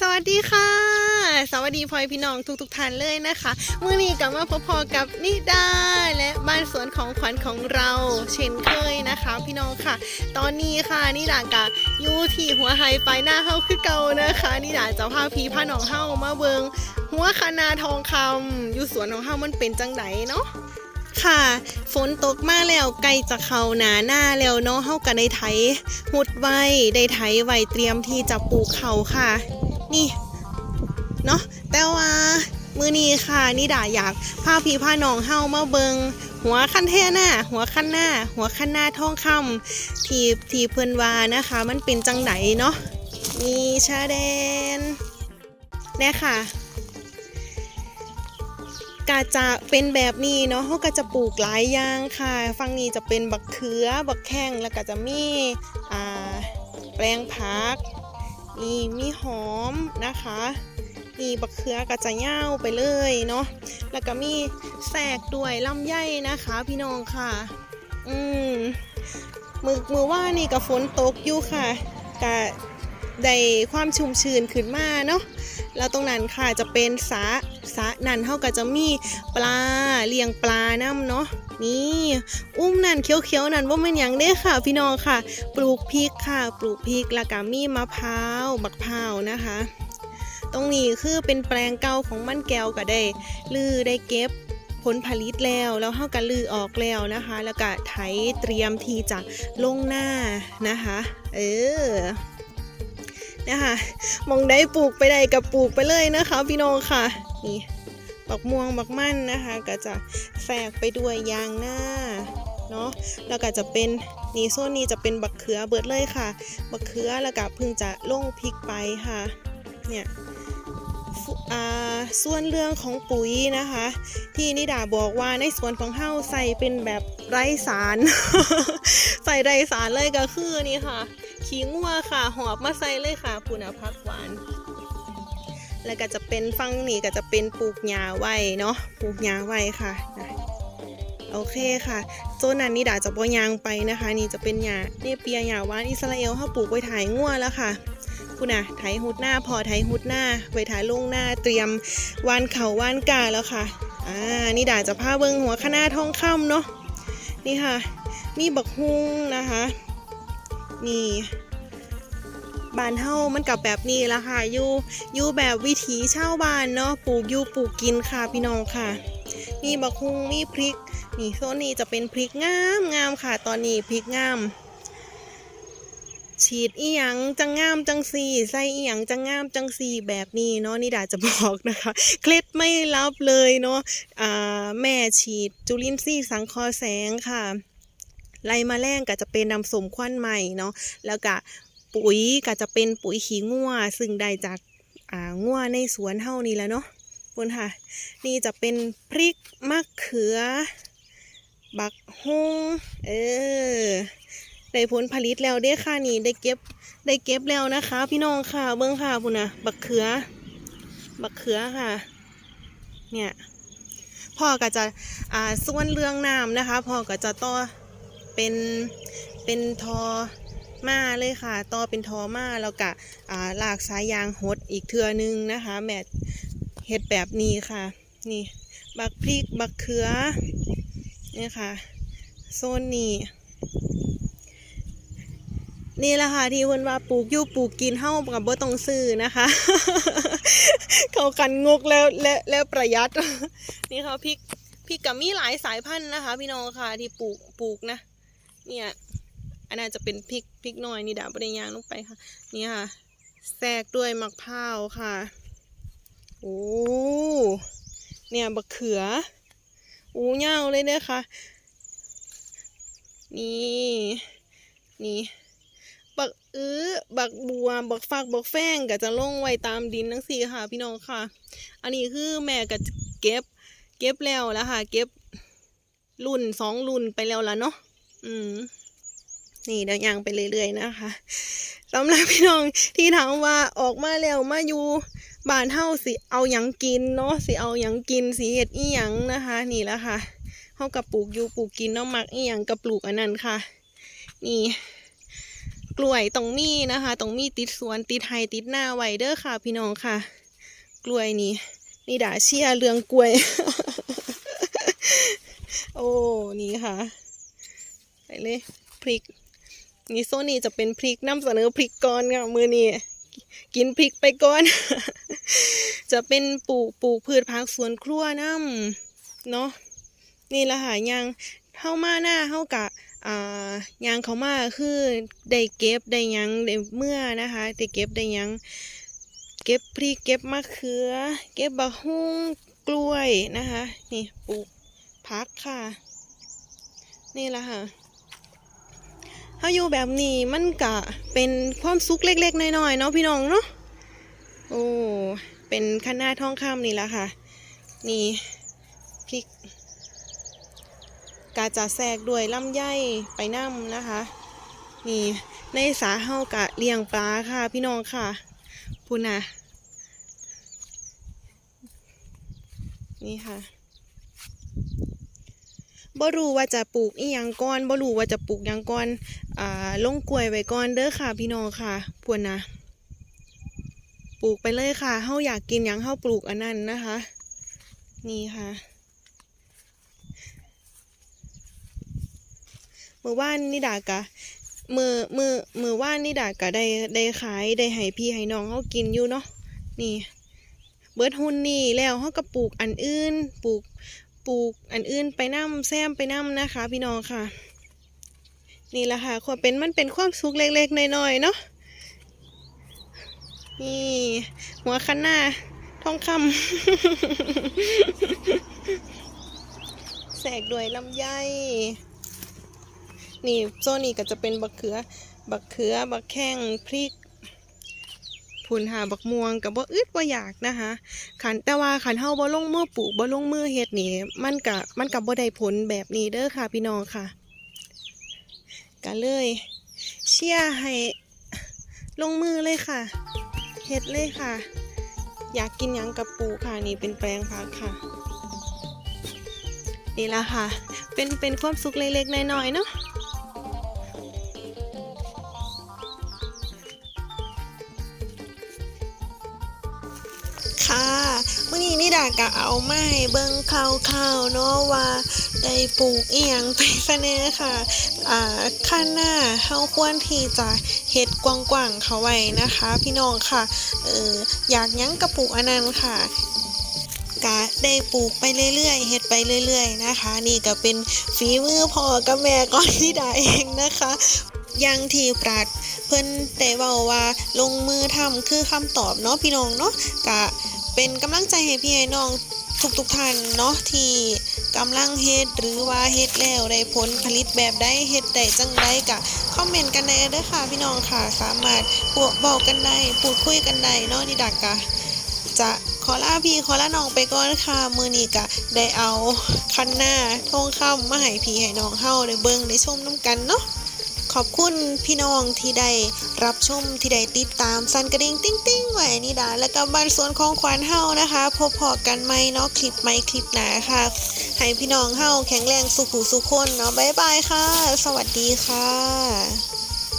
สวัสดีค่ะ สวัสดีพ่อยพี่น้องทุกทุกท่านเลยนะคะ มื่อนี้กลับมาพอๆกับนิดาและบ้านสวนของขวัญของเราเช่นเคยนะคะ พี่น้องค่ะ ตอนนี้ค่ะนิดากะอยู่ที่หัวไฮไปหน้าเฮาคือเก่านะคะ นิดาจะพาพี่พาน้องเฮามาเบิงหัวคณาทองคำอยู่สวนของเฮามันเป็นจังไดเนาะ ค่ะ ฝนตกมาแล้วใกลจะเข้าหนาหน้าแล้วเนาะเฮากันได้ไถหุดไว้ได้ไถไว้เตรียมที่จะปลูกเขาค่ะ นี่เนาะแต่ว่ามือนี้ค่ะนี่ด่าอยากพาพี่พาน้องเฮามาเบิงหัวขั้นเทหน้า หัวขั้นหน้า หัวขั้นหน้าทองคำทีทีเพิ่นวานะคะ มันเป็นจังไหนเนาะนี่ชาแดนเนี่ยค่ะ กาจะเป็นแบบนี้เนาะเขาก็จะปลูกหลายอย่างค่ะฝั่งนี้จะเป็นบักเขือบักแข้งแล้วก็จะมีอ่าแปลงผักนี่มีหอมนะคะนี่บักเขือก็จะเย่าไปเลยเนาะแล้วก็มีแสกด้วยลำไยนะคะ พี่น้องค่ะ อืมมือมือว่านี่กับฝนตกอยู่ค่ะกะ ได้ความชุ่มชื้นขึ้นมาเนาะแล้วตรงนั้นค่ะจะเป็นสะสะนั่นเท่ากับจะมีปลาเลี้ยงปลาน้ำเนาะนี่อุ้มนั่นเขียวๆนั่นว่ามันยังเด้ค่ะ พี่น้องค่ะ ปลูกพริกค่ะ ปลูกพริกแล้วก็มีมะพร้าวบักพร้าวนะคะ ตรงนี้คือเป็นแปลงเก่าของมันแก้วก็ได้ ลือได้เก็บผลผลิตแล้วแล้วเฮาก็ลือออกแล้วนะคะ แล้วก็ไถเตรียมที่จะลงหน้านะคะ เออ นะคะมองได้ปลูกไปได้กับปลูกไปเลยนะคะ พี่น้องค่ะนี่บักม่วงบักมั่นนะคะ ก็จะแฝกไปด้วยยางหน้าเนาะแล้วก็จะเป็นนี่โซนนี้จะเป็นบักเขือเบิดเลยค่ะ บักเขือแล้วก็เพิ่งจะลงพริกไปค่ะเนี่ยอ่าส่วนเรื่องของปุ๋ยนะคะ ที่นิดาบอกว่าในสวนของเฮาใส่เป็นแบบไร้สาร ใส่ไรสารเลยก็คือนี่ค่ะ ขี้งัวค่ะ หอบมาใส่เลยค่ะปูนาพักหวาน แล้วก็จะเป็นฟังนี่ก็จะเป็นปลูกหญ้าไว้เนาะปลูกหญ้าไว้ค่ะนะโอเคค่ะโซนนั้นนิดาจะบ่ยางไปนะคะ นี่จะเป็นหญ้าเนเปียหญ้าหวานอิสราเอลเขาปลูกไว้ถ่ายงัวแล้วค่ะคุณน่ะไถหุดหน้าพอไถหุดหน้าไว้ถ่ายลงหน้าเตรียมวานเขาวานกาแล้วค่ะอ่านี่ดาจะพาเบิงหัวคณะทองคำเนาะนี่ค่ะ มีบักฮุงนะคะ นี่บานเฮามันกับแบบนี้ละค่ะอยู่อยู่แบบวิถีชาวบ้านเนาะปลูกอยู่ปลูกกินค่ะพี่น้องค่ะ มีบักฮุงมีพริก นี่โซนนี้จะเป็นพริกงามงามค่ะ ตอนนี้พริกงาม ฉีดอีหยังจังงามจังสีใส่อีหยังจังงามจังสีแบบนี้เนาะนี่ดาจะบอกนะคะ เคล็ดไม่ลับเลยเนาะอ่าแม่ฉีดจุลินทรีย์สังเคราะห์แสงค่ะ ไล่มาแรงก็จะเป็นน้ำสมควันใหม่เนาะแล้วก็ปุ๋ยก็จะเป็นปุ๋ยขี้งัวซึ่งได้จากอ่างัวในสวนเฮานี่แหล้วเนาะคุณค่ะ นี่จะเป็นพริกมะเขือ บักฮุงเออได้ผลผลิตแล้วเด้ค่ะนี่ได้เก็บได้เก็บแล้วนะคะ พี่น้องค่ะเบิ้งค่ะพุ่นนะบักเขือ บักเขือค่ะ เนี่ยพ่อก็จะอ่าส่วนเรื่องน้ำนะคะพ่อก็จะต่อ เป็นเป็นทอมาเลยค่ะต่อเป็นทอมาแล้วก็อ่าลากสายยางหดอีกเทือนึงนะคะ แม่เฮ็ดแบบนี้ค่ะ นี่บักพริกบักเขือนี่ค่ะโซนนี้นี่แหละค่ะที่เพิ่นว่าปลูกยู่ปลูกกินเฮากับบ่ต้องซื้อนะคะ เขากันงกแล้วและและประหยัด นี่ค่ะพริกพริกกับมีหลายสายพันธุ์นะคะ พี่น้องค่ะที่ปลูกปลูกนะ เนี่ยอันนั้นจะเป็นพริกพริกน้อยนี่ดาบริยางลงไปค่ะนี่ค่ะแทรกด้วยมะพร้าวค่ะโอ้เนี่ยบักเขืออู้เงาเลยเนี่ยค่ะ นี่นี่บักอื้อบักบัวบักฟักบักแฟงก็จะลงไว้ตามดินทั้งสี่ค่ะ พี่น้องค่ะ อันนี้คือแม่ก็เก็บ เก็บแล้วแล้วค่ะ เก็บรุ่นสองรุ่นไปแล้วละเนาะ อืมนี่เดี๋ยวยังไปเรื่อยๆนะคะสำหรับพี่น้องที่ถามว่าออกมาแล้วมาอยู่บ้านเฮาสิเอาหยังกินเนาะสิเอาหยังกินสิเฮ็ดอีหยังนะคะ นี่แหละค่ะเฮากับปลูกอยู่ปลูกกินเนาะมักอีหยังกับปลูกอันนั้นค่ะ นี่ กล้วยต้องมีนะคะต้องมีติดสวนติดไฮติดหน้าไว้เด้อค่ะ พี่น้องค่ะ กล้วยนี่นี่ด่าเชียเรื่องกล้วย โอ้นี่ค่ะ เลยพริกนี่โซนี่จะเป็นพริกนำเสนอพริกก่อนค่ะมือนี้กินพริกไปก่อน จะเป็นปลูกปลูกพืชผักสวนครัวน้ำเนาะนี่ละค่ะยางเข้ามาหน้าเข้ากะอ่ายางเขามาคือได้เก็บได้ยังได้เมื่อนะคะได้เก็บได้ยัง เก็บพริกเก็บมะเขือ เก็บบักฮุ้งกล้วยนะคะ นี่ปลูกพักค่ะ นี่ละค่ะ ถ้าอยู่แบบนี้มันกะเป็นความสุขเล็ก ๆน้อยๆเนาะพี่น้องเนาะโอ้เป็นคณะท้องคำนี่แหละค่ะ นี่พริกกาจะแทรกด้วยลำไยไปน้ำนะคะ นี่ในสาเฮากะเลี้ยงปลาค่ะ พี่น้องค่ะพูนะนี่ค่ะ บ่รู้ว่าจะปลูกอีหยังก่อนบ่รู้ว่าจะปลูกหยังก่อนอ่าลงกล้วยไว้ก่อนเด้อค่ะ พี่น้องค่ะพวนนะปลูกไปเลยค่ะเฮาอยากกินหยังเฮาปลูกอันนั้นนะคะ นี่ค่ะเมื่อว่านนี่ดากะมือมือมือว่านนี่ดากะได้ได้ขายได้ให้พี่ให้น้องเฮากินอยู่เนาะนี่ เบิร์ดหุ่นนี่แล้วเฮาก็ปลูกอันอื่น ปลูก ปลูกอันอื่นไปน้ำแซมไปน้ำนะคะ พี่น้องค่ะ นี่แหละค่ะความเป็นมันเป็นความสุขเล็กๆน้อยๆเนาะนี่ หัวคันหน้าทองคำแสกด้วยลำไยนี่โซนนี่ก็จะเป็นบักเขือ บักเขือ บักแข้งพริก ผุนหาบักม่วงกับบ่อึดบ่อยากนะคะขันแต่ว่าขันเฮาบ่ลงมือปลูกบ่ลงมือเฮ็ดนี่มันกะมันกับบ่ได้ผลแบบนี้เด้อค่ะพี่น้องค่ะก็เลย เชียร์ให้ลงมือเลยค่ะเฮ็ดเลยค่ะ อยากกินยังกับปูค่ะนี่เป็นแปลงผักค่ะ นี่ละค่ะ เป็นเป็นความสุขเล็กๆน้อยๆเนาะ กะเอาไม้เบิ่งข่าวๆเนาะว่าได้ปลูกอีหยังไปซะแน่ค่ะอ่าข้างหน้าเฮาควรที่จะเฮ็ดกว้างๆเขาไว้นะคะ พี่น้องค่ะเอออยากยังกระปลูกอันนั้นค่ะกะได้ปลูกไปเรื่อยๆ เฮ็ดไปเรื่อย ๆ นะคะ นี่ก็เป็นฝีมือพ่อกับแม่ก่อนที่ดาเองนะคะอยังที่ปรัดเพิ่นได้เว้าว่าลงมือทำคือคำตอบเนาะพี่น้องเนาะกะ เป็นกำลังใจให้พี่ให้น้องทุกๆท่านเนาะที่กำลังเฮ็ดหรือว่าเฮ็ดแล้วได้ผลผลิตแบบใดเฮ็ดได้จังไดกะคอมเมนต์กันได้เด้อค่ะพี่น้องค่ะสามารถพวกบอกกันได้พูดคุยกันได้เนาะนี่ดักกะจะขอลาพี่ขอลาน้องไปก่อนค่ะมือนี้กะได้เอาคันหน้าทองคำมาให้พี่ให้น้องเฮาได้เบิ่งได้ชมน้ำกันเนาะ ขอบคุณพี่น้องที่ได้รับชมที่ได้ติดตามสันกระดิ่งติ้งติ้งไว้นี่ดาและก็บ้านสวนของขวัญเฮานะคะ พบพอกันไหมเนาะคลิปไหมคลิปหนาค่ะให้พี่น้องเฮาแข็งแรงสุขุสุขคนเนาะบ๊ายบายค่ะ สวัสดีค่ะ